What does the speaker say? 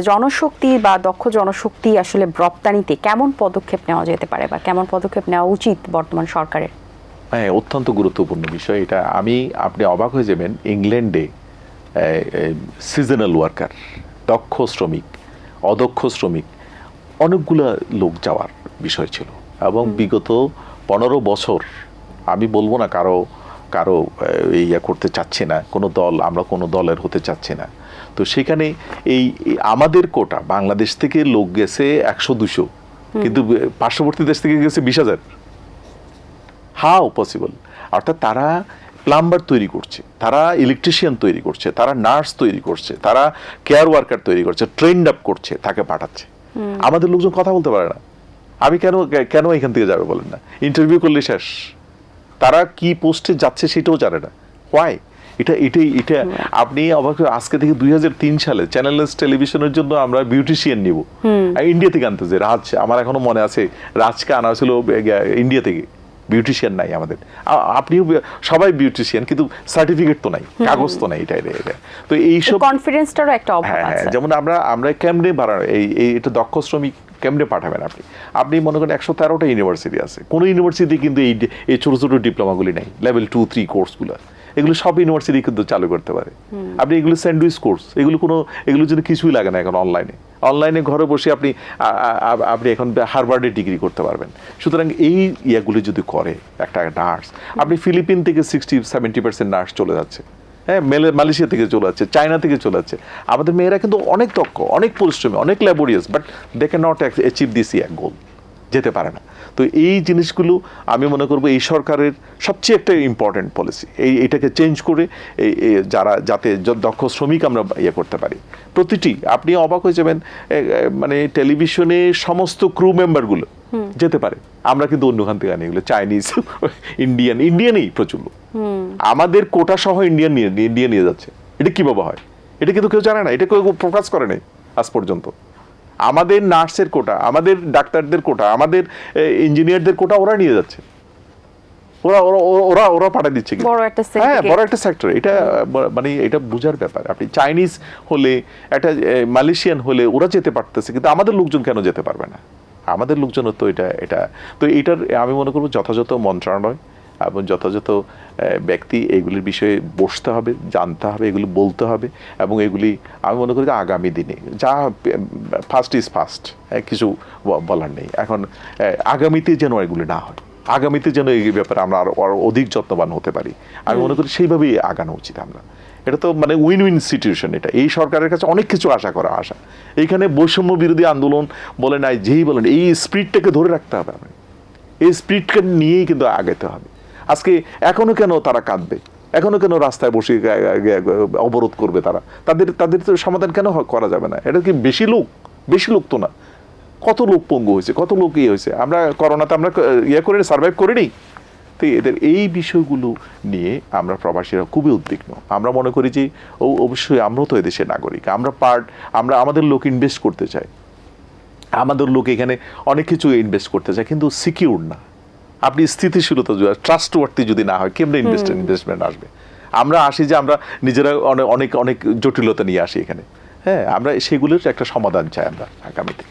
জনশক্তি বা দক্ষ জনশক্তি আসলে রপ্তানিতে কেমন পদক্ষেপ নেওয়া যেতে পারে বা কেমন পদক্ষেপ নেওয়া উচিত বর্তমান সরকারের? হ্যাঁ অত্যন্ত গুরুত্বপূর্ণ বিষয় এটা। আমি আপনি অবাক হয়ে যাবেন ইংল্যান্ডে সিজনাল ওয়ার্কার দক্ষ শ্রমিক অদক্ষ শ্রমিক অনেকগুলো লোক যাওয়ার বিষয় ছিল। এবং বিগত পনেরো বছর আমি বলব না কারও কারও ইয়া করতে চাচ্ছে না কোনো দল আমরা কোনো দলের হতে চাচ্ছি না। তো সেখানে এই আমাদের কোটা বাংলাদেশ থেকে লোক গেছে একশো দুশো কিন্তু পার্শ্ববর্তী দেশ থেকে গেছে বিশ হাজার। How possible? অর্থাৎ তারা প্লাম্বার তৈরি করছে তারা ইলেকট্রিশিয়ান তৈরি করছে তারা নার্স তৈরি করছে তারা কেয়ার ওয়ার্কার তৈরি করছে ট্রেন্ড আপ করছে তাকে পাঠাচ্ছে। আমাদের লোকজন কথা বলতে পারে না। আমি কেন কেন এখান থেকে যাবে বলেন না? ইন্টারভিউ করলে শেষ। তারা কি পোস্টে যাচ্ছে সেটাও জানে না। হোয়াই এটা এটাই এটা আপনি অবাক আজকে থেকে দুই সালে চ্যানেললেস টেলিভিশনের জন্য আমরা বিউটিশিয়ান নিব। ইন্ডিয়া থেকে আনতে যে রাজ আমার এখনও মনে আছে রাজকে আনা হয়েছিল ইন্ডিয়া থেকে। বিউটিশিয়ান নাই আমাদের। আপনিও সবাই বিউটিশিয়ান কিন্তু সার্টিফিকেট তো নাই কাগজ তো নাই এটা এটা তো এইসব কনফিডেন্সটারও একটা অভাব হ্যাঁ হ্যাঁ আছে। যেমন আমরা আমরা কেমনে বাড়ানো এই এটা দক্ষ শ্রমিক কেমনে পাঠাবেন আপনি? আপনি মনে করেন একশো তেরোটা ইউনিভার্সিটি আছে। কোনো ইউনিভার্সিটি কিন্তু এই এই ছোটো ছোটো ডিপ্লোমাগুলি নেই। লেভেল টু থ্রি কোর্সগুলো এগুলো সব ইউনিভার্সিটি কিন্তু চালু করতে পারে। আপনি এগুলো স্যান্ডউইচ কোর্স এগুলো কোনো এগুলোর জন্য কিছুই লাগে না এখন অনলাইনে অনলাইনে ঘরে বসে আপনি আপনি এখন হারবার্ডে ডিগ্রি করতে পারবেন। সুতরাং এই ইয়াগুলি যদি করে একটা নার্স আপনি ফিলিপিন থেকে সিক্সটি সেভেন্টি পার্সেন্ট নার্স চলে যাচ্ছে। হ্যাঁ মেলে- মালয়েশিয়া থেকে চলে যাচ্ছে চায়না থেকে চলে যাচ্ছে আমাদের মেয়েরা কিন্তু অনেক দক্ষ অনেক পরিশ্রমী অনেক laborious but they can not achieve this এক গোল যেতে পারে না। তো এই জিনিসগুলো আমি মনে করব এই সরকারের সবচেয়ে একটা ইম্পর্টেন্ট পলিসি এই এটাকে চেঞ্জ করে এই যারা যাতে দক্ষ শ্রমিক আমরা ইয়ে করতে পারি। প্রতিটি আপনি অবাক হয়ে যাবেন মানে টেলিভিশনে সমস্ত ক্রু মেম্বারগুলো যেতে পারে। আমরা কিন্তু অন্যখান থেকে আনি এগুলো চাইনিজ ইন্ডিয়ান ইন্ডিয়ানই প্রচুর আমাদের কোটা সহ ইন্ডিয়ান নিয়ে ইন্ডিয়া নিয়ে যাচ্ছে। এটা কীভাবে হয়? এটা কিন্তু কেউ জানে না এটা কেউ প্রকাশ করে নাই আজ পর্যন্ত। আমাদের নার্সের কোটা আমাদের ডাক্তারদের কোটা আমাদের ইঞ্জিনিয়ারদের কোটা ওরা নিয়ে যাচ্ছে। ওরা ওরা ওরা- পাঠিয়ে দিচ্ছে কিন্তু। বড় একটা হ্যাঁ। বড় একটা সেক্টর এটা মানে এটা বোঝার ব্যাপার। আপনি চাইনিজ হলে একটা মালয়েশিয়ান হলে ওরা যেতে পারতেছে কিন্তু আমাদের লোকজন কেন যেতে পারবে না? আমাদের লোকজনের তো এটা এটা তো এটার আমি মনে করব যথাযথ মন্ত্রণালয় এবং যথাযথ ব্যক্তি এগুলির বিষয়ে বসতে হবে, জানতে হবে, এগুলি বলতে হবে এবং এগুলি আমি মনে করি যে আগামী দিনে, যা ফার্স্ট ইজ ফার্স্ট কিছু বলার নেই। এখন আগামীতে যেন এগুলি না হয়, আগামীতে যেন এই ব্যাপারে আমরা আরও আরও অধিক যত্নবান হতে পারি। আমি মনে করি সেইভাবেই আগানো উচিত আমরা। এটা তো মানে উইন উইন সিচুয়েশন এটা। এই সরকারের কাছে অনেক কিছু আশা করা আশা। এইখানে বৈষম্য বিরোধী আন্দোলন বলে নাই, যেই বলেন, এই স্পিরিটটাকে ধরে রাখতে হবে। আমরা এই স্পিরিটকে নিয়েই কিন্তু আগাতে হবে। আজকে এখনও কেন তারা কাঁদবে? এখনও কেন রাস্তায় বসে অবরোধ করবে তারা? তাদের তাদের তো সমাধান কেন করা যাবে না? এটা কি বেশি লোক? বেশি লোক তো না। কত লোক পঙ্গু হয়েছে, কত লোক ইয়ে হয়েছে? আমরা করোনাতে আমরা ইয়ে করে সার্ভাইভ করিনি তো এদের এই বিষয়গুলো নিয়ে আমরা প্রবাসীরা খুবই উদ্বিগ্ন। আমরা মনে করি যে, ও, অবশ্যই আমরাও তো এদেশের নাগরিক। আমরা পার্ট আমরা আমাদের লোক ইনভেস্ট করতে চাই। আমাদের লোক এখানে অনেক কিছু ইনভেস্ট করতে চায়, কিন্তু সিকিউর না। আপনি স্থিতিশীলতা যদি ট্রাস্ট যদি না হয় কেমনে ইনভেস্ট ইনভেস্টমেন্ট আসবে? আমরা আসি যে আমরা নিজেরা অনেক অনেক অনেক জটিলতা নিয়ে আসি এখানে। হ্যাঁ আমরা সেগুলোর একটা সমাধান চাই আমরা আগামীতে।